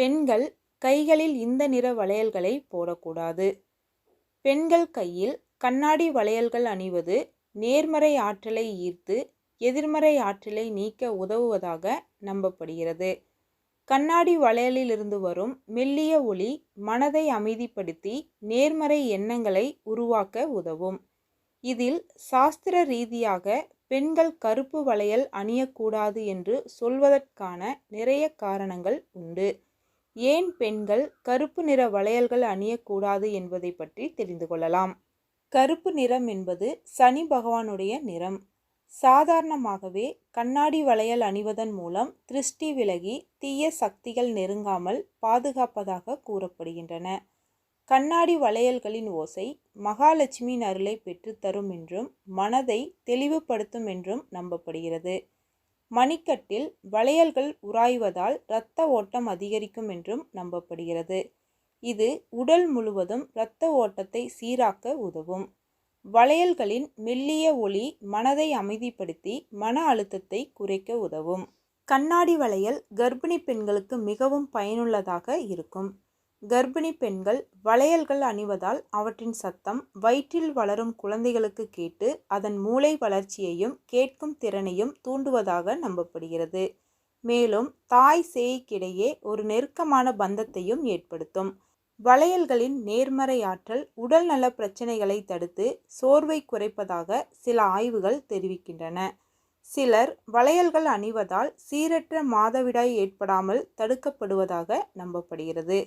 பெண்கள் கைகளில் இந்த நிற வளையல்களை போடக்கூடாது. பெண்கள் கையில் கண்ணாடி வளையல்கள் அணிவது நேர்மறை ஆற்றலை ஈர்த்து எதிர்மறை ஆற்றலை நீக்க உதவுவதாக நம்பப்படுகிறது. கண்ணாடி வளையலிலிருந்து வரும் மெல்லிய ஒளி மனதை அமைதிப்படுத்தி நேர்மறை எண்ணங்களை உருவாக்க உதவும். இதில் சாஸ்திர ரீதியாக பெண்கள் கருப்பு வளையல் அணியக்கூடாது என்று சொல்வதற்கான நிறைய காரணங்கள் உண்டு. ஏன் பெண்கள் கருப்பு நிற வளையல்கள் அணியக்கூடாது என்பதை பற்றி தெரிந்து கொள்ளலாம். கருப்பு நிறம் என்பது சனி பகவானுடைய நிறம். சாதாரணமாகவே கண்ணாடி வளையல் அணிவதன் மூலம் திருஷ்டி விலகி தீய சக்திகள் நெருங்காமல் பாதுகாப்பதாக கூறப்படுகின்றன. கண்ணாடி வளையல்களின் ஓசை மகாலட்சுமியின் அருளை பெற்றுத்தரும் என்றும் மனதை தெளிவுபடுத்தும் என்றும் நம்பப்படுகிறது. மணிக்கட்டில் வளையல்கள் உராய்வதால் இரத்த ஓட்டம் அதிகரிக்கும் என்றும் நம்பப்படுகிறது. இது உடல் முழுவதும் இரத்த ஓட்டத்தை சீராக்க உதவும். வளையல்களின் மெல்லிய ஒளி மனதை அமைதிப்படுத்தி மன அழுத்தத்தை குறைக்க உதவும். கண்ணாடி வளையல் கர்ப்பிணி பெண்களுக்கு மிகவும் பயனுள்ளதாக இருக்கும். கர்ப்பிணி பெண்கள் வளையல்கள் அணிவதால் அவற்றின் சத்தம் வயிற்றில் வளரும் குழந்தைகளுக்கு கேட்டு அதன் மூளை வளர்ச்சியையும் கேட்கும் திறனையும் தூண்டுவதாக நம்பப்படுகிறது. மேலும் தாய் சேய்க்கிடையே ஒரு நெருக்கமான பந்தத்தையும் ஏற்படுத்தும். வளையல்களின் நேர்மறை ஆற்றல் உடல் நல பிரச்சனைகளை தடுத்து சோர்வை குறைப்பதாக சில ஆய்வுகள் தெரிவிக்கின்றன. சிலர் வளையல்கள் அணிவதால் சீரற்ற மாதவிடாய் ஏற்படாமல் தடுக்கப்படுவதாக நம்பப்படுகிறது.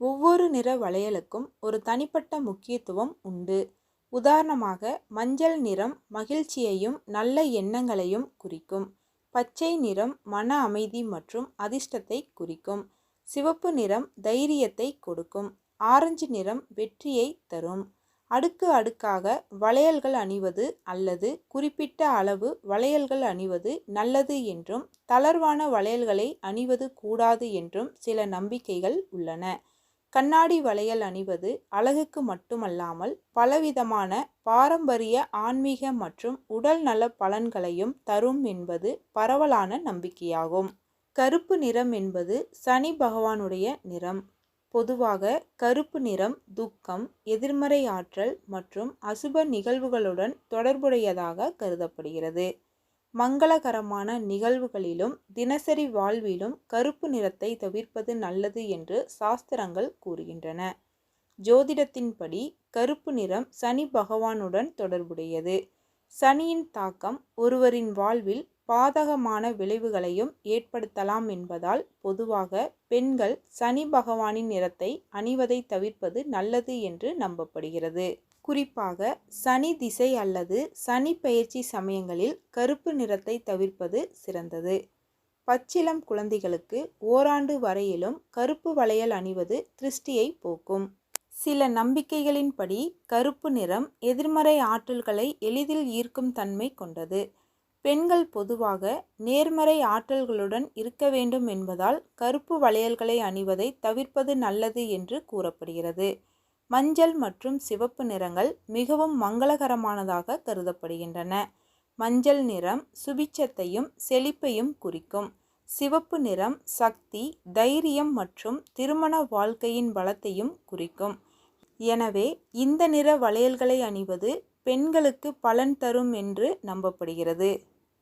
ஒவ்வொரு நிற வளையலுக்கும் ஒரு தனிப்பட்ட முக்கியத்துவம் உண்டு. உதாரணமாக மஞ்சள் நிறம் மகிழ்ச்சியையும் நல்ல எண்ணங்களையும் குறிக்கும். பச்சை நிறம் மன அமைதி மற்றும் அதிர்ஷ்டத்தை குறிக்கும். சிவப்பு நிறம் தைரியத்தை கொடுக்கும். ஆரஞ்சு நிறம் வெற்றியை தரும். அடுக்கு அடுக்காக வளையல்கள் அணிவது அல்லது குறிப்பிட்ட அளவு வளையல்கள் அணிவது நல்லது என்றும் தளர்வான வளையல்களை அணிவது கூடாது என்றும் சில நம்பிக்கைகள் உள்ளன. கண்ணாடி வளையல் அணிவது அழகுக்கு மட்டுமல்லாமல் பலவிதமான பாரம்பரிய ஆன்மீக மற்றும் உடல் நல பலன்களையும் தரும் என்பது பரவலான நம்பிக்கையாகும். கருப்பு நிறம் என்பது சனி பகவானுடைய நிறம். பொதுவாக கருப்பு நிறம் துக்கம் எதிர்மறை ஆற்றல் மற்றும் அசுப நிகழ்வுகளுடன் தொடர்புடையதாக கருதப்படுகிறது. மங்களகரமான நிகழ்வுகளிலும் தினசரி வாழ்விலும் கருப்பு நிறத்தை தவிர்ப்பது நல்லது என்று சாஸ்திரங்கள் கூறுகின்றன. ஜோதிடத்தின்படி கருப்பு நிறம் சனி பகவானுடன் தொடர்புடையது. சனியின் தாக்கம் ஒருவரின் வாழ்வில் பாதகமான விளைவுகளையும் ஏற்படுத்தலாம் என்பதால் பொதுவாக பெண்கள் சனி பகவானின் நிறத்தை அணிவதை தவிர்ப்பது நல்லது என்று நம்பப்படுகிறது. குறிப்பாக சனி திசை அல்லது சனி பயிற்சி சமயங்களில் கருப்பு நிறத்தை தவிர்ப்பது சிறந்தது. பச்சிலம் குழந்தைகளுக்கு ஓராண்டு வரையிலும் கருப்பு வளையல் அணிவது திருஷ்டியை போக்கும். சில நம்பிக்கைகளின்படி கருப்பு நிறம் எதிர்மறை ஆற்றல்களை எளிதில் ஈர்க்கும் தன்மை கொண்டது. பெண்கள் பொதுவாக நேர்மறை ஆற்றல்களுடன் இருக்க வேண்டும் என்பதால் கருப்பு வளையல்களை அணிவதை தவிர்ப்பது நல்லது என்று கூறப்படுகிறது. மஞ்சள் மற்றும் சிவப்பு நிறங்கள் மிகவும் மங்களகரமானதாக கருதப்படுகின்றன. மஞ்சள் நிறம் சுபிச்சத்தையும் செழிப்பையும் குறிக்கும். சிவப்பு நிறம் சக்தி தைரியம் மற்றும் திருமண வாழ்க்கையின் பலத்தையும் குறிக்கும். எனவே இந்த நிற வளையல்களை அணிவது பெண்களுக்கு பலன் தரும் என்று நம்பப்படுகிறது.